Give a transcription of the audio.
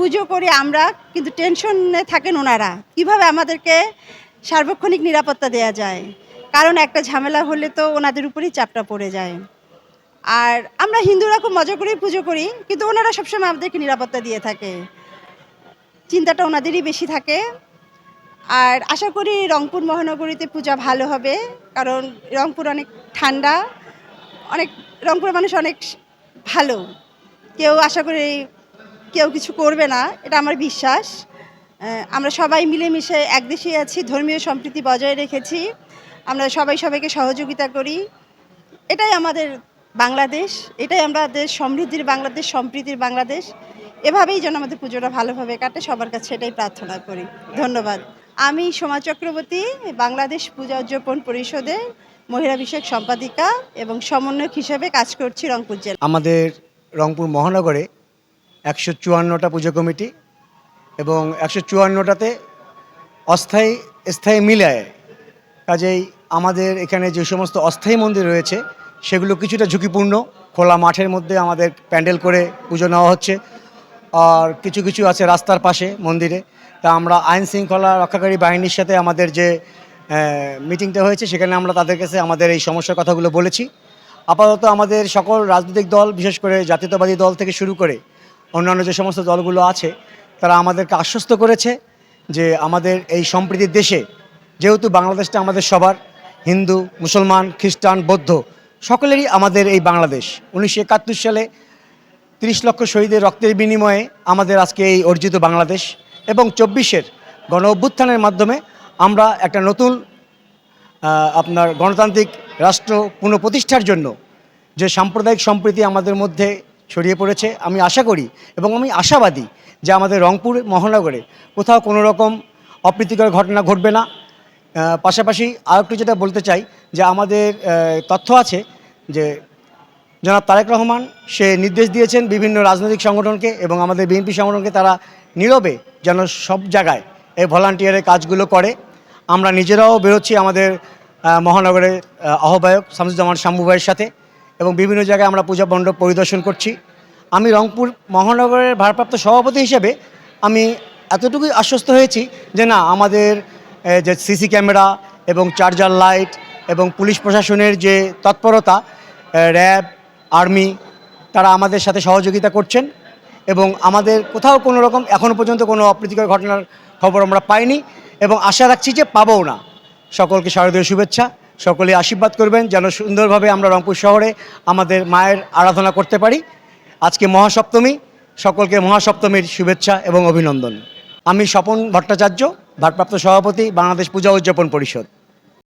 পুজো করি আমরা, কিন্তু টেনশনে থাকেন ওনারা। কীভাবে আমাদেরকে সার্বক্ষণিক নিরাপত্তা দেওয়া যায়? কারণ একটা ঝামেলা হলে তো ওনাদের উপরেই চাপটা পড়ে যায়। আর আমরা হিন্দুরা খুব মজা করেই পুজো করি, কিন্তু ওনারা সবসময় আমাদেরকে নিরাপত্তা দিয়ে থাকে। চিন্তাটা ওনাদেরই বেশি থাকে। আর আশা করি রংপুর মহানগরীতে পূজা ভালো হবে, কারণ রংপুর অনেক ঠান্ডা, অনেক রংপুরের মানুষ অনেক ভালো। কেউ আশা করি কেউ কিছু করবে না, এটা আমার বিশ্বাস। আমরা সবাই মিলেমিশে এক দেশেই আছি, ধর্মীয় সম্প্রীতি বজায় রেখেছি। আমরা সবাই সবাইকে সহযোগিতা করি। এটাই আমাদের বাংলাদেশ, এটাই আমাদের সমৃদ্ধির বাংলাদেশ, সম্প্রীতির বাংলাদেশ। এভাবেই যেন আমাদের পুজোটা ভালোভাবে কাটে, সবার কাছে এটাই প্রার্থনা করি। ধন্যবাদ। আমি সোমা চক্রবর্তী, বাংলাদেশ পূজা উদযাপন পরিষদের মহিলা বিষয়ক সম্পাদিকা এবং সমন্বয়ক হিসেবে কাজ করছি রংপুর জেলা। আমাদের রংপুর মহানগরে একশো চুয়ান্নটা পুজো কমিটি এবং একশো চুয়ান্নটাতে অস্থায়ী, স্থায়ী মিলায় কাজেই আমাদের এখানে যে সমস্ত অস্থায়ী মন্দির রয়েছে, সেগুলো কিছুটা ঝুঁকিপূর্ণ। খোলা মাঠের মধ্যে আমাদের প্যান্ডেল করে পুজো নেওয়া হচ্ছে। আর কিছু কিছু আছে রাস্তার পাশে মন্দিরে। তা আমরা আইন শৃঙ্খলা রক্ষাকারী বাহিনীর সাথে আমাদের যে মিটিংটা হয়েছে, সেখানে আমরা তাদের কাছে আমাদের এই সমস্যার কথাগুলো বলেছি। আপাতত আমাদের সকল রাজনৈতিক দল, বিশেষ করে জাতীয়তাবাদী দল থেকে শুরু করে অন্যান্য যে সমস্ত দলগুলো আছে, তারা আমাদেরকে আশ্বস্ত করেছে যে আমাদের এই সম্প্রীতির দেশে, যেহেতু বাংলাদেশটা আমাদের সবার, হিন্দু, মুসলমান, খ্রিস্টান, বৌদ্ধ, সকলেরই আমাদের এই বাংলাদেশ। উনিশশো একাত্তর সালে তিরিশ লক্ষ শহীদের রক্তের বিনিময়ে আমাদের আজকে এই অর্জিত বাংলাদেশ এবং চব্বিশের গণ অভ্যুত্থানের মাধ্যমে আমরা একটা নতুন আপনার গণতান্ত্রিক রাষ্ট্র পুনঃপ্রতিষ্ঠার জন্য যে সাম্প্রদায়িক সম্প্রীতি আমাদের মধ্যে ছড়িয়ে পড়েছে। আমি আশা করি এবং আমি আশাবাদী যে আমাদের রংপুর মহানগরে কোথাও কোনো রকম অপ্রীতিকর ঘটনা ঘটবে না। পাশাপাশি আরেকটু যেটা বলতে চাই যে আমাদের তথ্য আছে যে জনাব তারেক রহমান সে নির্দেশ দিয়েছেন বিভিন্ন রাজনৈতিক সংগঠনকে এবং আমাদের বিএনপি সংগঠনকে তারা নীরবে যেন সব জায়গায় এই ভলান্টিয়ারের কাজগুলো করে। আমরা নিজেরাও বেরোচ্ছি আমাদের মহানগরের আহ, আহ্বায়ক শামসুজ্জামান শাম্বু ভাইয়ের সাথে। এবং বিভিন্ন জায়গায় আমরা পূজা মণ্ডপ পরিদর্শন করছি। আমি রংপুর মহানগরের ভারপ্রাপ্ত সভাপতি হিসেবে আমি এতটুকুই আশ্বস্ত হয়েছি যে না, আমাদের যে সিসি ক্যামেরা এবং চার্জার লাইট এবং পুলিশ প্রশাসনের যে তৎপরতা র্যাব, আর্মি, তারা আমাদের সাথে সহযোগিতা করছেন এবং আমাদের কোথাও কোনো রকম এখনও পর্যন্ত কোনো অপ্রীতিকর ঘটনার খবর আমরা পাইনি এবং আশা রাখছি যে পাবও না। সকলকে শারদীয় শুভেচ্ছা। সকলে আশীর্বাদ করবেন, যেন সুন্দরভাবে আমরা রংপুর শহরে আমাদের মায়ের আরাধনা করতে পারি। আজকে মহাসপ্তমী, সকলকে মহাসপ্তমীর শুভেচ্ছা এবং অভিনন্দন। আমি স্বপন ভট্টাচার্য, ভারপ্রাপ্ত সভাপতি, বাংলাদেশ পূজা উদযাপন পরিষদ।